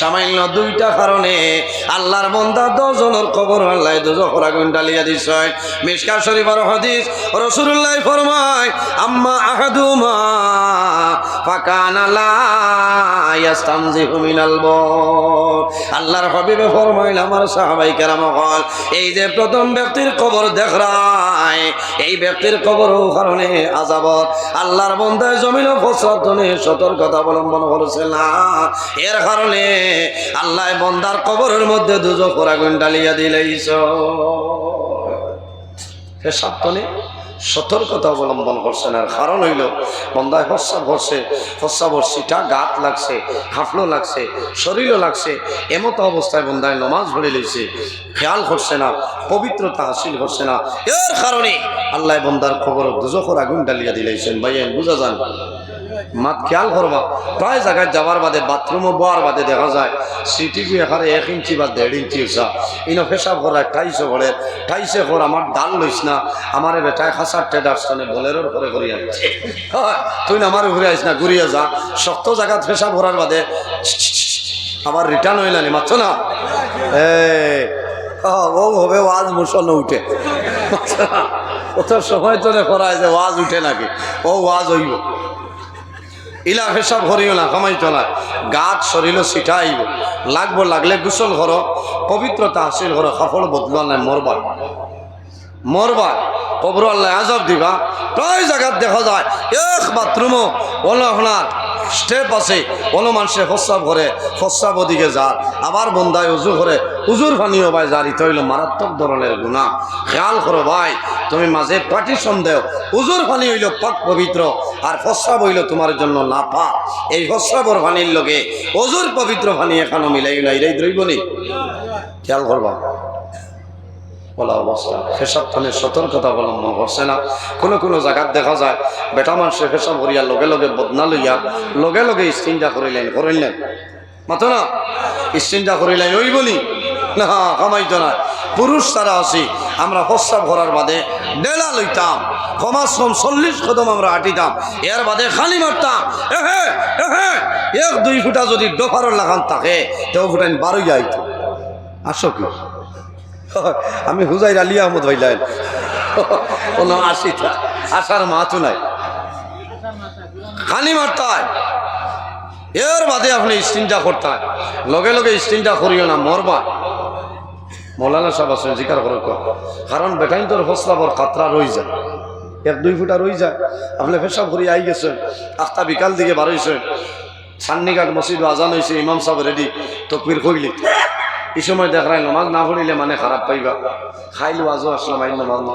সামান্য দুইটা কারণে আল্লাহর বন্দা দজনের কবর আল্লাহ দুজখর আগুন ডালিয়া দিছয় মিশকা শরীফের হাদিস রাসূলুল্লাহ ফরমায়, আম্মা আহাদুমা আল্লাহর হাবিবে ফরমাইল, আমার সাহাবাই কেরাম হল এই যে প্রথম ব্যক্তির কবর দেখরায় এই ব্যক্তির কবর কারণে আজাবত আল্লাহর বন্ধায় জমিন ফসরতনে সতর্কতা অবলম্বন করেছে না। এর কারণে আল্লাহ বন্দার কবরের মধ্যে দুজো আগুন ডালিয়া দিলেইছ সে সাতনে সতর্কতা অবলম্বন করছেন। আর কারণ হইল, বন্দায় হস্যা ভরছে হস্যা ভরছিটা গাত লাগছে, হাফলো লাগছে, শরীরও লাগছে, এমতো অবস্থায় বন্দায় নমাজ ভরে লইছে। খেয়াল করছে না, পবিত্রতা হাসিল করছে না। এর কারণে আল্লাহ বন্দার খবর দুজখর আগুন ডালিয়া দিলাইছেন ভাইয়েন, বুঝা যান। মাত খেয়াল করবা। প্রায় জায়গায় যাবার বাদে বাথরুমও বোয়ার বাদে দেখা যায়। সিটি গিয়ে এখানে এক ইঞ্চি বা দেড় ইঞ্চি উষা ইনো পেশাব করা ঠাইশো করে ঠাইশে কর আমার ডাল লইস না। আমার বেটায় খাসার টেডার স্থানে বলেরোর করে করি আনছে। তুই আমার ঘুরে আইস না, ঘুরিয়ে যা। শক্ত জায়গা পেশাব করার বাদে আবার রিটার্ন হইল নি মাত্র না? ও হবে, ওয়াজ মুসল উঠে। অত সময় তো করায় যে ওয়াজ উঠে নাকি? ও, ওয়াজ হইব। ইলা পেশাব করিও না কমাইতো না। গাত শরীর আইব লাগবো লাগলে গোসল ঘর, পবিত্রতা হাসিল ঘর কাপড় বদলোয়া নাই মরবার। মরবার কবর আল্লাহ আজব দিবা। প্রায় জায়গাত দেখা যায়, এক বাথরুমও অন্য আপনার স্টেপ আছে। অন্য মানুষে ফসাব করে ফসাব ওদিকে যার আবার বন্দায় উজু করে উজুর পানিও ভাই যার ইতে হইল মারাত্মক ধরনের গুণা। খেয়াল করো ভাই, তুমি মাঝে পাটি সন্দেহ উজুর পানি হইল পাক পবিত্র আর ফসাব হইল তোমার জন্য না পা এই ফসাবর পানির লগে অজুর পবিত্র পানি এখানো মিলাই নাই রে দ্রৈবনি খেয়াল করবা। বলা অবস্থা। পেশাব থানে সতর্কতা অবলম্বন করছে না। কোনো কোনো জায়গাত দেখা যায়, বেটা মানুষে পেশাব করিয়া লগে লগে বদনা লইয়া লগে লগে স্টিনটা করিলেন করিলেন মাতো না? স্টিনটা করিলেন ওই বলি? না, কামাইতো না। পুরুষ তারা আছি, আমরা প্রস্তাব করার বাদে ডেলা লইতাম। কমাস কম চল্লিশ কদম আমরা আটিতাম। এর বাদে খালি মারতাম। এক দুই ফুটা যদি ডোফারর লাগান থাকে, তেও ফুটাইন বারোই যাইতো আসো কি? আমি হুজাইর আলী আহমদ ভাইলাইন কোনো আসিটা আসার মাথু নাই। খানি মারতায়। এর বাদে আপনি স্টিনটা করতায়। লগে লগে স্টিনটা করিও না, মরবা। মৌলানা সাহেব আসলে জিকার করে। কারণ বেটাইন তোর ফসলাবর কাতরা রই যায়। এক, দুই ফুটা রই যায়। আপনি পেশাব ভরি আই গেছেন, আখতা বিকাল দিকে বারোইছেন সান্নিঘাট মসজিদ আজান হয়েছে, ইমাম সাহেব রেডি তকবির কইলি এই সময় দেখায় নমাজ না পড়িলে মানে খারাপ পাইবা। খাইলো আজও আসলাম, আইন নমাজ না।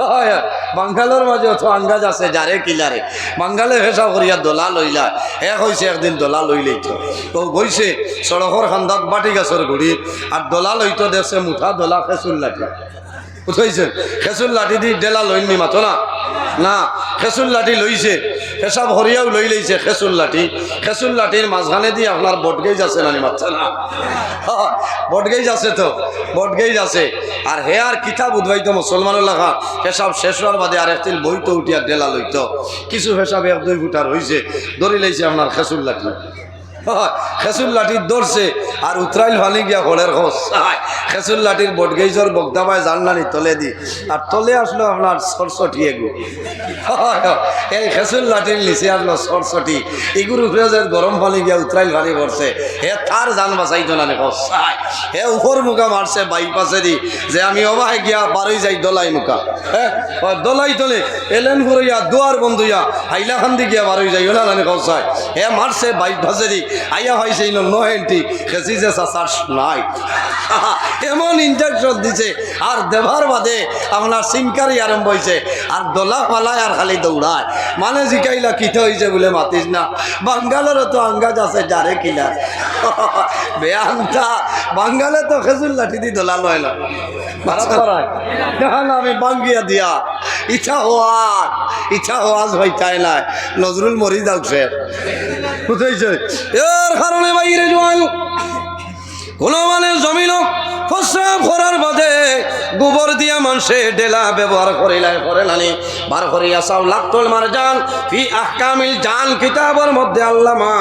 হয়। বাঙ্গালোর মাঝে অত আঙ্গাজ আছে যারে কিলারে বাঙ্গালে হেসা করিয়া দোলা লইলা এক হয়েছে একদিন দোলা লইলেই তো ও বইছে সড়কর খান্দাত বাটি গাছের গুড়ি আর দোলা লইত দেখছে মুঠা দোলা খেসুল লাঠি। বুঝাইছে খেসুল লাঠি দি ডেলা লইনি মাতো না না খেসুল লাঠি লইছে পেশাব হরিয়াও লই লইছে, খেসুল লাঠি। খেসুল লাঠির মাঝখানে দিয়ে আপনার বটগেজ আছে নানি বাচ্চা না? বটগেজ আছে তো বটগেজ আছে। আর হে আর কিতাব উদ্ভাইত মুসলমানের লেখা পেশাব শেষ হওয়ার বাদে আর একদিন বইতো উঠিয়া ডেলা লইত। কিছু হেসাব এক দুই ফুটার হয়েছে ধরি লইছে আপনার খেসুল লাঠি। খেসুল লাঠির ধরছে আর উতরাইল ভালি গিয়া ঘরের খোঁজ খেসুল লাঠির বটগেইজর বগদাবায় জানলানি তলে দি আর তলে আসলো আপনার সরসটি এগু। এই খেসুল লাঠির নিচে আসলো সরসটি এগুর উপরে গরম পানি গিয়া উতরাইল ভালি করছে হে তার জান বাঁচাইতো না খোঁজ হে উপর মুখা মারছে বাইপাসে দি যে আমি অবাহে গিয়া বারোই যাই দলাই মুখা। হ্যাঁ দলাই তলে। এলেন ঘুরিয়া দুয়ার বন্ধুয়া হাইলাখান্দি গিয়া বারোই যাই ওলা নানি খোঁজ হে মারছে বাইক ভাসে দি আইয়া হয়েছে নো এন্টি খেসি যে চাচার নাই। এমন ইঞ্জেকশন দিছে। আর দেভার বাদে আপনার সিনকারি আরম্ভ হয়েছে আর দোলা পালায় আর খালি দৌড়ায়। মানে জিকাইলা কিতে হয়েছে বলে মাতিস না। বাঙ্গালেরও তো আঙ্গাজ আছে যারে কিলা বেয়ানটা বাঙ্গালে তো খেজুর লাঠি দি দোলা লয় না। না না আমি বাঙ্গিয়া দিয়া। ইচ্ছা হওয়ার ইচ্ছা হওয়াজ ভাই চাই নাই। নজরুল মরি যাচ্ছে বুঝেছে কারণে বাইরে জোয়াল? কোনো মানে জমিন প্রস্রাব গোবর দিয়া মানুষে ডেলা ব্যবহার করিলাই করে নানি বার করিয়া সাউ লাক্তল মার জান ফি আহকামিল জান কিতাবের মধ্যে আল্লামা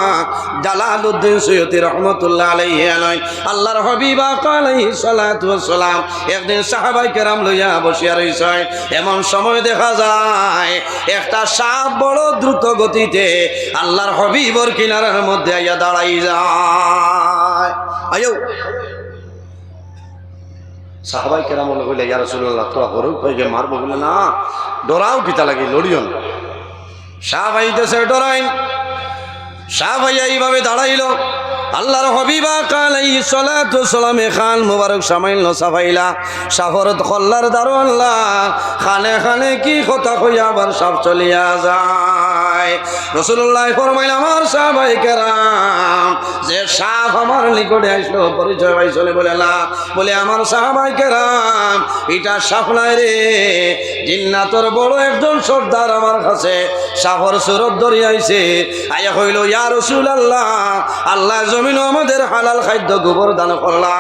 জালালউদ্দিন সৈয়দি রহমতুল্লাহ আলাইহি আলাই আল্লাহর হাবিবা আলাইহি সালাতু সালাম একদিন সাহাবাই কেরাম লইয়া বসিয়া রইছে এমন সময় দেখা যায়, একটা সাপ বড় দ্রুত গতিতে আল্লাহর হবিবর কিনারার মধ্যে আইয়া দাঁড়াই যায়। আয়ো সাহাবাই কেরাম হইলে ইয়ারসুল্লাহ ইয়া রসুল্লাহ তোরা গিয়ে মারবো? বলে, না, ডরাও পিতা লাগে লড়িও না সাহাবাই দেশে ডরাইন। ভাইয়া এইভাবে দাঁড়াইল। আল্লাহর হবিবা কালাই সলাতু সালামে খান মুবারক সামাইল সাফাইলা সাফরত খল্লার দারোয়াল্লাহ খানে খানে কি কথা কইয়া আবার সব চলিয়া যায়। রসুল্লাহ ফরমাইল, আমার সাহাবাই কেরাম যে সাপ আমার নিকটে আসলো, পরিচয় পাইছলে বলে বলে, আমার সাহাবাই কেরাম এটা সাপ নাই রে। জিন্নাতর বড় একজন সর্দার আমার কাছে সাফর সুরত ধরে আইছে। আয়া কইল, ইয়া রসুল আল্লাহ আল্লাহ জমিন আমাদের হালাল খাদ্য গোবর দান করলা।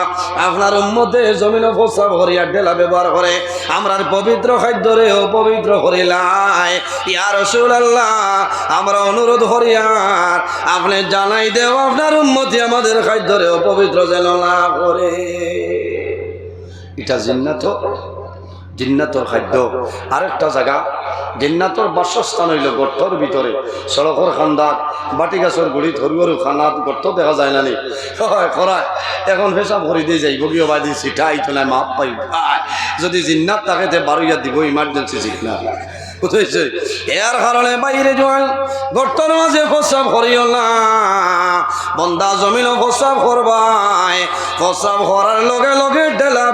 আপনার উম্মতে জমিন প্রস্রাব করিয়া ডেলা ব্যবহার করে। আমরার পবিত্র খাদ্য রে অপবিত্র করিলাই ইয়া রসুল আল্লাহ আমরা অনুরোধ করিয়ার আপনি জানাই দেও, আপনার উন্মতি আমাদের খাদ্য রে অপবিত্র যেন না করে। এটা জিন্নাত জিন্নাতর খাদ্য। আরেকটা জায়গা, জিন্নাতর বাসস্থান হইল গর্তর ভিতরে, সড়কর খান্দাত বাটি গাছর গুড়ি ধরুয়ারু খানাত গর্ত দেখা যায় না নি করায় এখন পেশাব ভরি দিয়ে যাইব গিয়ে বাদি সিঠা আইতো না মাপ পাই যদি জিন্নাত থাকে তে বারুইয়া দিব ইমার্জেন্সি ঠিক না। লগে লগে ডেলা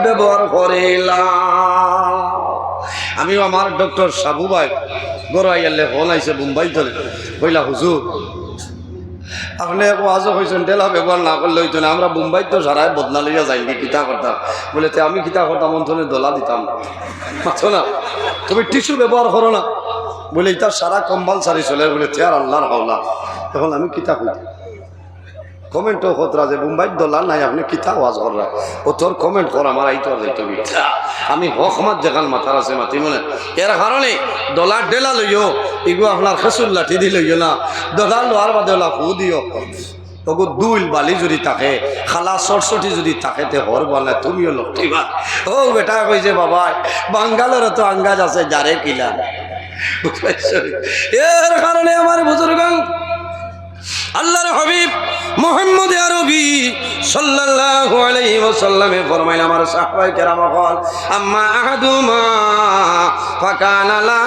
আমিও আমার ডক্টর সাবু ভাই গড়াই আলে ফোন আইসে মুম্বাই ধরে কইলা হুজুর আপনি ওয়াজও হয়েছেন ডেলা ব্যবহার না করলে হইতো আমরা মুম্বাই তো সারাই বদনা লইয়া যাইনি কিতা করতাম বলে, তে আমি কিতা করতাম অন্তনে দোলা দিতাম। মাথো না। তুমি টিস্যু ব্যবহার করো না। বলে এটা সারা কম্পালসারি চলে বলে, তে আর আল্লাহর হাওলা। তখন আমি কিতা করতাম কমেন্টও খতরা যে মুম্বাইত দলার নাই, আপনি কিতা ওয়াজ করা ও তোর কমেন্ট কর আমার আইতো যাইতো মিথ্যা আমি হক মাত যেখান মাথার আছে মাতি মনে। এর কারণে ডলার ডেলা লইও এগু আপনার খেসুর লাঠি দি লইও না। ডলার লোয়ার বাদে ওলা ফু দিও তগু দুইল বালি যদি থাকে, খালা সরসটি যদি থাকে, তে হর বলে, তুমিও লক্ষিবা ও বেটা কইছে বাবা বাঙ্গালের তো আঙ্গাজ আছে যারে কিলা? এর কারণে আমার বুজুর্গ আল্লাহর হাবিব মোহাম্মদ আরবি সাল্লাল্লাহু আলাইহি ওয়াসাল্লামে ফরমাইল আমার সাহাবাই কেরাম কল আম্মা আহাদুমা ফাকানা লা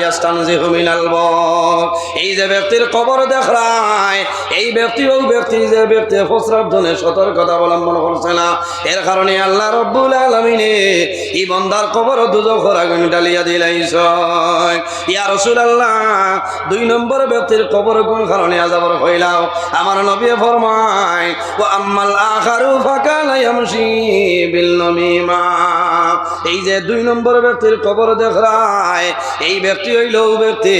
ইয়াস্তানজিহু মিনাল বর এই যে ব্যক্তির কবর দেখায়, এই ব্যক্তি ও ব্যক্তি যে ব্যক্তি প্রস্রাব ধনে সতর্কতা অবলম্বন করছে না। এর কারণে আল্লাহ রব্বুল আলামিনে এই বন্দার কবর দুজখর আগুন ডালিয়া দিলাইছ ইয়া রাসূলুল্লাহ, দুই নম্বর ব্যক্তির কবর কোন কারণে আজাবর হইলাও আমার নবী ফরমায় ও আম্মাল আখারু ফাকালায়ামশি বিল নমিমা এই যে দুই নম্বর ব্যক্তির কবর দেখায়, এই ব্যক্তি হইল ব্যক্তি,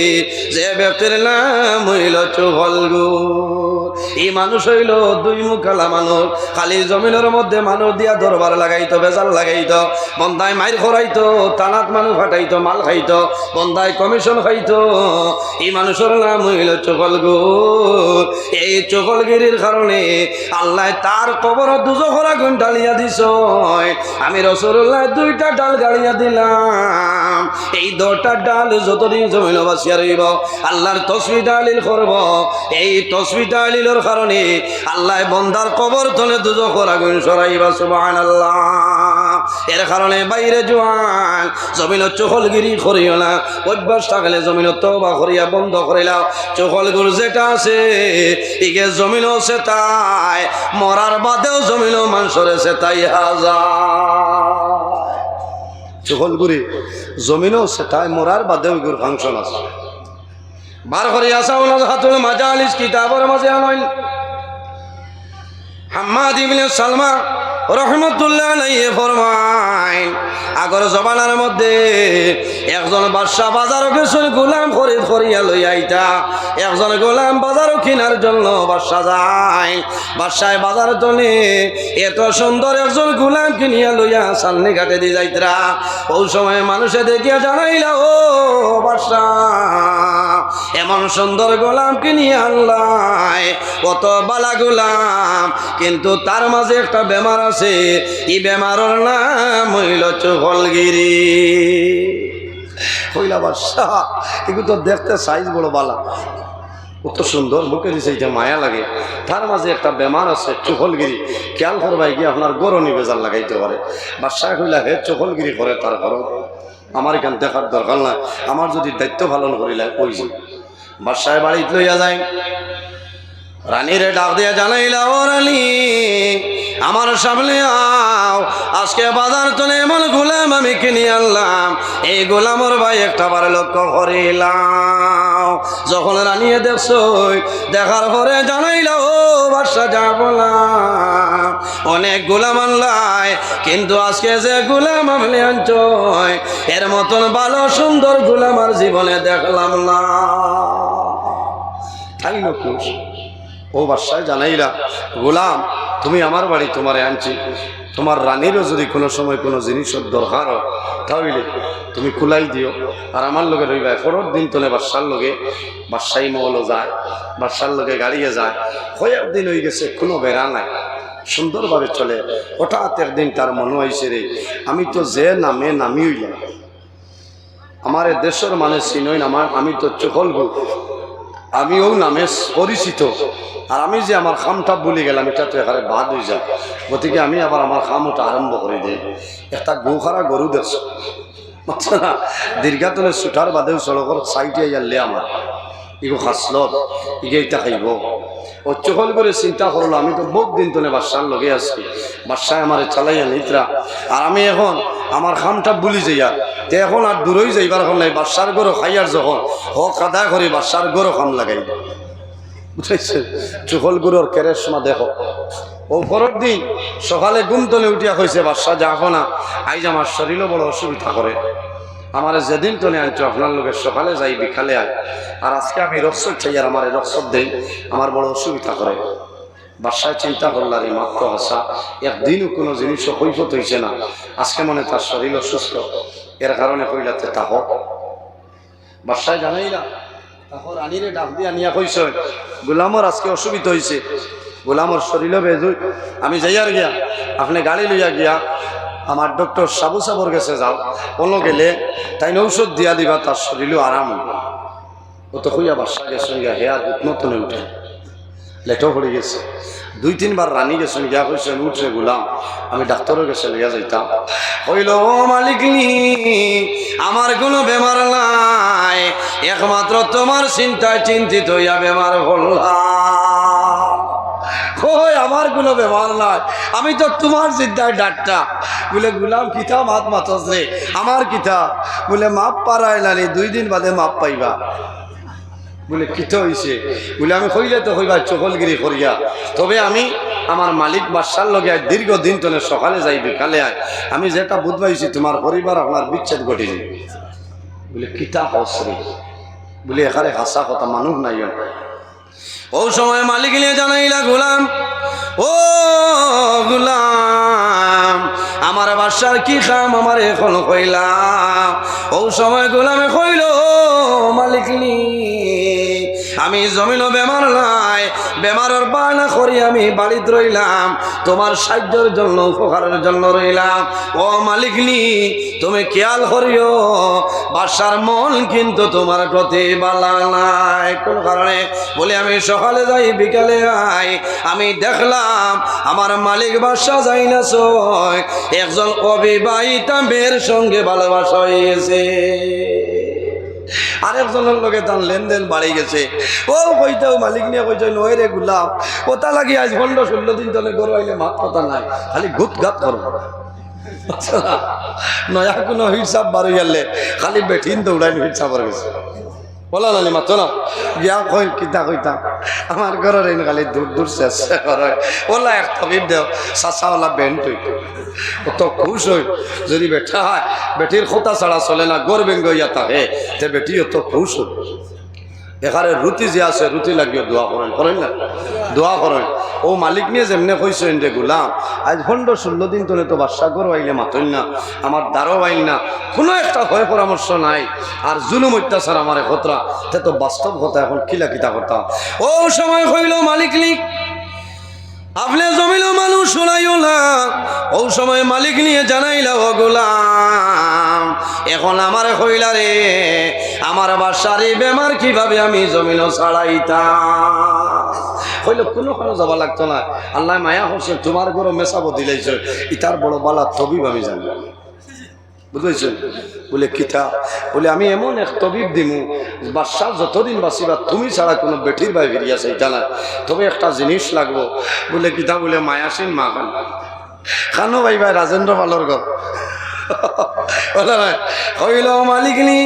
যে ব্যক্তির নাম হইল চুহলগু এই মানুষ হইল দুই মুখালা মানুষ। খালি জমিনের মধ্যে মানুষ দিয়া দরবার লাগাইতো, বেজাল লাগাইতো। বন্দায় মাইর খরাইতো টানাত মানুষ ফাটাইতো, মাল খাইতো বন্দায় কমিশন খাইতো। এই মানুষের নাম হইল চকলগু এই চকলগিরির কারণে আল্লাহ তার কবর দুজো খরা গুণ ডালিয়া দিছ আমি রসুল্লাহ দুইটা ডাল গাড়িয়া দিলাম। এই দশটা ডাল যতদিন জমিন বাসিয়া রইব, আল্লাহর তসবি ডালিল করব। এই তসবি ডালিলের কারণে আল্লাহ বন্দার কবর তলে দুজো খরা গুণ সরাইবা সুবাহ আল্লাহ এর কারণে বাইরে জোয়ান, জমিন চহলগিরি করিও না। অভ্যাস থাকলে জমিন তবা করিয়া বন্ধ করিলাও চহলগুর যেটা আছে ইকে জমিন সে তাই মরার বাদেও জমিন মানুষরে সে তাই হাজার চহলগুড়ি জমিনও সে তাই মরার বাদেও ইগুর ফাংশন আছে। বার করে চাউল হাতুল মাজালিস কিতাবর মাঝে আনইন হাম্মাদ ইবনে সালমা রহমতুল্লাহ ফরমায় আগর জমানার মধ্যে একজন বাদশা বাজারও গেছেন গোলাম খরিদ করিয়া লই আইতা। একজন গোলাম বাজারও কেনার জন্য বাদশা যায়। বাদশায় বাজার তলে এত সুন্দর একজন গোলাম কিনিয়া লইয়া সামনে ঘাটে দিয়ে যাইতরা। ওই সময় মানুষে দেখিয়া জানাইলা, ও বাদশা এমন সুন্দর গোলাম কিনিয়া আনলাই। কত বালা গোলাম। কিন্তু তার মাঝে একটা বেমার আছে এই বেমারের নাম হইল চুহলগিরি হইলা বাদশা এগুলো তো দেখতে সাইজ বড় বালা। কত সুন্দর মুখে দিছে এটা মায়া লাগে। তার মাঝে একটা বেমার আছে চুহলগিরি খেয়াল করবাই গিয়ে আপনার গরনি বেজার লাগাইতে পারে। বাদশাহ কইলা, হে চুহলগিরি করে তার ঘর আমার এখান দেখার দরকার নাই। আমার যদি দায়িত্ব পালন করিলে, ওই যে। বাদশাহ বাড়িতে লইয়া যায়। রানীরে ডাক দিয়া জানাইলা, ও রানী আমার সামনে আও। আজকে বাজার চলে এমন গোলাম আমি কিনে আনলাম। এই গোলামর ভাই একটা বার লক্ষ্য করিলাম। যখন রানিয়ে দেখছ, দেখার পরে জানাইলা, ও বাসা যা বললাম। অনেক গোলাম আনলাই, কিন্তু আজকে যে গোলাম আমলে আনছয় এর মতন ভালো সুন্দর গোলাম আর জীবনে দেখলাম না। তাই খুশ ও বাসায় জানাইলা, গোলাম, তুমি আমার বাড়ি, তোমারে আনছি। তোমার রানীরও যদি কোনো সময় কোনো জিনিসের দরকার হয়, তাহলে তুমি কুলাই দিও। আর আমার লগে রইবা পরের দিন তোলে বাসার লগে বাসাই মহলও যায় বাসার লগে গাড়িয়ে যায়। কয়েক দিন হয়ে গেছে, কোনো বেড়া নাই। সুন্দরভাবে চলে। হঠাৎ একদিন তার মনে হয়েছে রে, আমি তো যে নামে নামি হইলাম আমার দেশের মানে চিনই আমার আমি তো চকলগু আমিও নামে পরিচিত। আর আমি যে আমার খামটা বলে গেলাম, এটা তো এখানে বাদ হয়ে যায়। গতিকে আমি আবার আমার খাম ওটা আরম্ভ করে দিই একটা গৌখারা গরু দেখছ না দীর্ঘাতনে ছুটার বাদেও সড়কর সাইডে ইয়ারলে আমার ইগো খাসলত ইগে এটা খাইব। ও চহল করে চিন্তা করল আমি তো বহুত দিন তোনে বাদশার লগে আছি। বাদশায় আমার চালাইয়া নিতরা আর আমি এখন আমার খামটা বুলি যাইয়া তে এখন আর দূরই যাইবার এখন নাই, বাদশার গরু খাইয়ার যখন হক আদা করে বাদশার গরু খাম লাগাইব বুঝাইছে? চুকল গুরুর কেরেসমা দেখো। ও পরের দিন সকালে গুম তলে উঠিয়া হয়েছে বাদশাহ না, আইজ আমার শরীরও বড় অসুবিধা করে। আমার যেদিন তলে আনছো, আপনার লোকের সকালে যাই, বিকালে আয়। আর আজকে আমি রক্সব চাই, আর আমার রক্সব দেই, আমার বড় অসুবিধা করে। বাসায় চিন্তা করলার এই মাত্র আসা একদিনও কোনো জিনিসও কৈফত হয়েছে না। আজকে মনে তার শরীর অসুস্থ এর কারণে কইলাতে তা হোক। বাসায় জানাই না তখন রানীরে ডাক দিয়া নিয়া কইস গোলামর আজকে অসুবিধা হয়েছে গোলামর শরীরও বেজুই। আমি যাইয়ার গিয়া, আপনি গাড়ি লইয়া গিয়া আমার ডক্টর সাবু সাবর গেছে যাও। কোনো গেলে তাই ঔষধ দিয়া দিবা, তার শরীরও আরাম। ও তো হইয়া বাসা গেছেন গিয়া হেয়ার নতুন উঠে। লেটও পড়ে গেছে। দুই তিনবার রানী গেছেন, গিয়া কইছেন উঠরে গোলাম। আমি ডাক্তারও গেছে লিয়া যাইতাম। হইল ও মালিকনি, আমার কোনো বেমার নাই। একমাত্র তোমার চিন্তায় চিন্তিত হইয়া বেমার হল্লাম আমার কোনো বেমার নাই। আমি তো তোমার চিন্তায় ডাক্তার। বলে, গুলাম, কিতা মাত মাতস রে? আমার কিতা? বলে, মাপ পারায় নানি দুই দিন বাদে মাপ পাইবা। বলে, কিত হইছে? বলে, আমি কইলে তো কইবা চকলগিরি করিয়া। তবে আমি আমার মালিক বাসার লগে দীর্ঘদিন তোলে সকালে যাই, বিকালে আয়। আমি যেটা বুঝবাইছি তোমার পরিবার আপনার বিচ্ছেদ ঘটে যাবে বলে, কিতা হস রে? বলে, এখানে হাসা কথা মানুষ নাই ও সময় মালিক নিয়ে জানাইলা, গোলাম, ও গোলাম, আমার বাসার কি খাম আমার এখন কইলাম ও সময় গোলামে কইল, মালিক নি আমি জমিনও বেমার নাই, বেমারের বায়না করি আমি বাড়িতে রইলাম, তোমার সাহায্যের জন্য, উপকারের জন্য রইলাম। ও মালিকনি তুমি খেয়াল করিও, বাসার মন কিন্তু তোমার প্রতি বালা নাই। কোন কারণে বলে, আমি সকালে যাই, বিকালে আই, আমি দেখলাম আমার মালিক বাসা যাই না একজন অবিবাহিতা মেয়ের সঙ্গে ভালোবাসা হয়ে গেছে আরেকজনের লগে তার লেনদেন বাড়ি গেছে। ও কইতেও মালিক নিয়ে কইতে নয় রে গুলাম ওটা লাগি আজ পনেরো ষোলো দিন তলে গরু আইলে মাত কথা নাই খালি গুত গাত করো। আচ্ছা, নয়া কোনো হিসাব বাড়ি গেলে খালি বেঠিন দৌড়াই হিসাব গেছে। বলা কিতা আমার ঘরের খালি দূর দূর ওলা এক তবিব দেও বেন তুই। কত খুশ হই যদি বেঠা হয়, বেটির খোতা ছাড়া চলে না গর বেঙ্গ ইয়া তে বেটি অত খুশ হই এখানে রুটি যে আছে রুটি লাগিও দোয়া করেন করেন না? দোয়া করেন ও মালিক নিয়ে যেমনে কইছেন এনে গুলাম। আজ ভণ্ড ষোলো দিন তোলে তো বাদশা আইলে মাতই না। আমার দ্বারও আইল না। কোনো একটা ভয় পরামর্শ নাই। আর জুলুম অত্যাচার আমার একত্রা তে তো বাস্তব কথা এখন কিলা কিতা কথা। ও সময় হইল মালিক লিক আপনি জমিল মানুষ শোনাইও না। ও সময় মালিক নিয়ে জানাইলা গোলাম, এখন আমার হইলা রে, আমার বাসারি বেমার, কীভাবে আমি জমিল ছাড়াইতাম? হইল কোনো কোনো যাবা লাগতো না। আল্লাহ মায়া হোসেন তোমার গরো মেশাবো দিলেছে ইতার বড় বালা তবিব আমি জানি বুঝেছেন? বলে, কিতা? বলে, আমি এমন এক তবিব দিমু, বাদশাহ যতদিন বাঁচিবা তুমি ছাড়া কোনো বেঠির বাই ফিরিয়া সেই না। তবে একটা জিনিস লাগবো। বলে, কিতা? বলে, মায়াসীন মা খান। খানো ভাই ভাই রাজেন্দ্র পালর ভাই হইল মালিকনি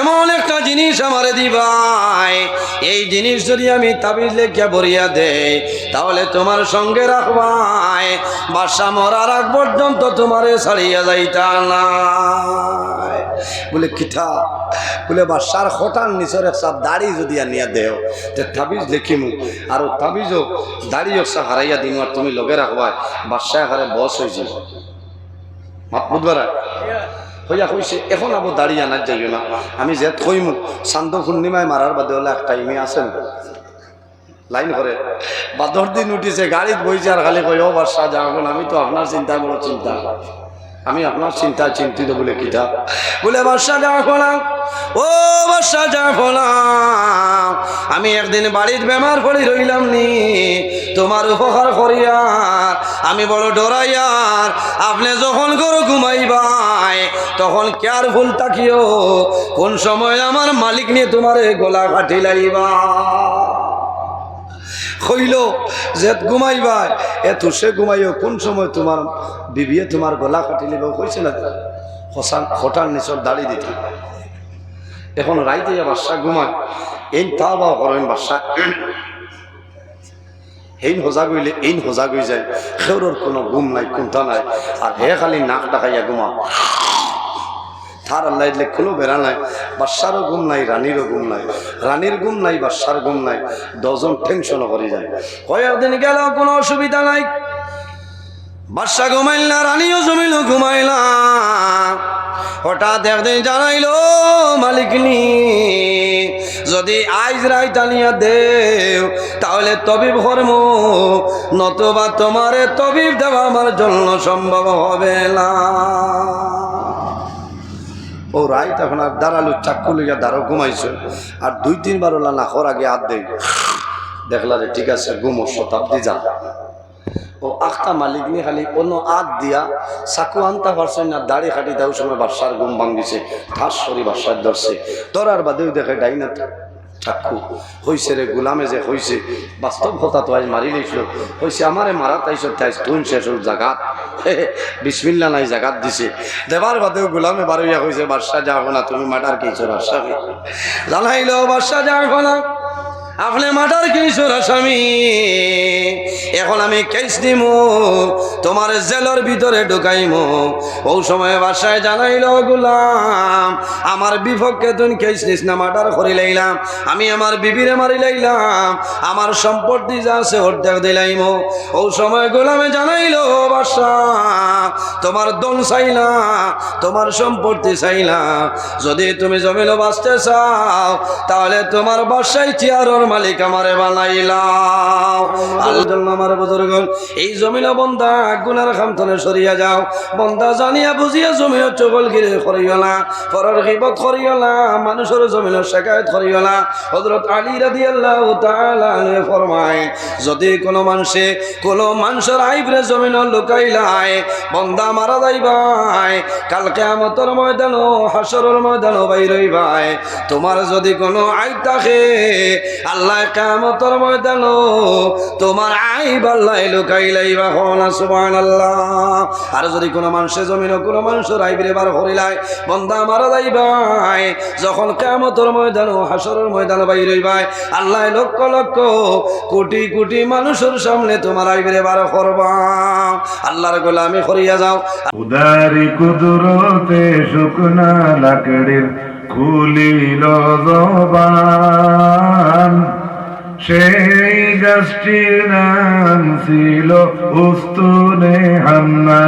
এমন একটা জিনিস আমারে দিবাই এই জিনিস যদি আমি তাবিজ লেখিয়া ভরিয়া দেই, তাহলে তোমার সঙ্গে রাখবাই বাসা মরার আগ পর্যন্ত তোমারে ছাড়িয়া যাইতা না। বলে কিথা বলে, বাসার হঠাৎ নিচর একটা দাড়ি যদি আনিয়া দেও, তে তাবিজ লিখিমু। আর তাবিজও দাড়ি একটা হারাইয়া দিন আর তুমি লগে রাখবাই, বাসায় হারে বস হয়েছে বুধবার হইয়া এখন আবো দাঁড়িয়ে আনার যাইও না। আমি যে থইমু চান্দ পূর্ণিমায় মারার বাদে হলে একটা ইমে আছে না? লাইন করে বাদর দিন উঠিছে, গাড়িত বইছে আর খালি কই ও বাদশাহ যাবেন আমি তো আপনার চিন্তা করো চিন্তা আমি আপনার চিন্তা চিন্তিত বলে কিতা বলে বাসা যাওয়া খোলাম ও বাসা যা খোলাম আমি একদিন বাড়ির বেমার পড়ি রইলাম নি। তোমার উপকার করিয়ার আমি বড় ডরাইয়ার। আপনি যখন করো ঘুমাইবাই, তখন কেয়ারফুল তাকিও। কোন সময় আমার মালিক নিয়ে তোমারে গলা কাটি লাইবা। হইল, যে ঘুমাইবা এ তুষে ঘুমাইও। কোন সময় তোমার বিবিয়ে তোমার গলা কাটি লিব কইছে না? হসান হঠাৎ নিচর দাড়ি দিতে। এখন রাইতে যা বাসা ঘুমায় এই তা বা করেন বাসা হেইন হোজা গইলে এইন হোজা গই যায়। খেউরর কোনো ঘুম নাই কোনটা নাই, আর হে খালি নাক ডাকাইয়া ঘুমা তার আল্লাহ দিলে কোনো বেড়া নাই বাচ্চারও ঘুম নাই, রানীরও ঘুম নাই। রানীর ঘুম নাই বাচ্চার ঘুম নাই। দশজন টেনশনও করে যায়। কয়েকদিন গেল কোনো অসুবিধা নাই। বাচ্চা ঘুমাইল না, রানীও জমিল ঘুমাইলা হঠাৎ একদিন জানাইলো মালিকনি যদি আইজ রাই টানিয়া দেও, তাহলে তবিব কর্ম নতবা তোমারে তবিব দেওয়া আমার জন্য সম্ভব হবে না। ও রায় তখন আর দাঁড়াল, চাক্কু লইয়া দাঁড়ো ঘুমাইছে। আর দুই তিনবার ওলা নাখর আগে হাত দেই দেখলা রে ঠিক আছে, ঘুমো, শতাব্দী যা ও আখতা মালিক নিয়ে খালি অন্য আত দিয়া চাকু আনতা পারছে না দাড়ি খাটি দেওয়ার সময় বাসার ঘুম ভাঙ্গিছে ঠাস সরি বাসার ধরছে। ধরার বাদেও দেখে ডাইনা চাক্ষু হইছে রে গোলামে যে হইছে। বাস্তব কথা তো আজ মারি লইছিল হইছে আমারে মারা তাইছ তাইছ তুন শেষ জাগাত। বিসমিল্লা নাই জাগাত দিছে। দেবার বাদেও গোলামে বারইয়া হইছে বাদশা যাও না, তুমি মাটার কিছু আসামি জানাইলো বাদশা যাও না। আপনি মাটার কিশোর আসামি এখন আমি কেস দিমু তোমার জেলের ভিতরে ঢুকাইমু। ও সময় বাসায় জানাইল, গুলাম, আমার বিপক্ষে তুমি কেস নিস না, মাটার করি লাইলাম। আমি আমার বিবিরে মারি লাইলাম, আমার সম্পত্তি যা আছে অর্ধেক দিলাইম। ও সময় গোলামে জানাইল বাসা তোমার দন চাইলা, তোমার সম্পত্তি চাইলা। যদি তুমি জমিল বাঁচতে চাও, তাহলে তোমার বাসায় চেয়ারও বানানোর মালিক আমারে আমার বুজুর্গ এই জমিন বন্দা গুনার খামতনে সরিয়া যাও। বন্দা জানিয়া বুঝিয়া জমিন চগল গিরে করিও না পরের গিবত করিও না, মানুষের জমিন শেখায়ত করিও না। হযরত আলী তাআলা আনহু ফরমায়, যদি কোনো মানুষে কোনো মানুষের আইবরে জমিন লুকাইলাই বন্দা মারা যাইবাই কাল কেয়ামতর ময়দান হাসরের ময়দান বাইরই ভাই। তোমার যদি কোনো আই থাকে, আল্লাহ কেয়ামতর ময়দান তোমার আইব আল্লাহ লুকাইলাই বা হনা সুবহানাল্লাহ। আর যদি কোনো মানুষের জমিন, কোনো মানুষের আইবরে বার করিলাই বন্দা মারা যাইবাই যখন কেয়ামতর ময়দান হাসরের ময়দান বাইরই ভাই, আল্লাহ লক্ষ লক্ষ কোটি কোটি মানুষের সামনে তোমার আইবরে বার করবা। আল্লাহর গোলামি করিয়া যাও উদারি কুদরতে শুকনা লাকড়ির খুলিল জবান। সেই গাছটির নাম ছিল উস্তুনে হান্না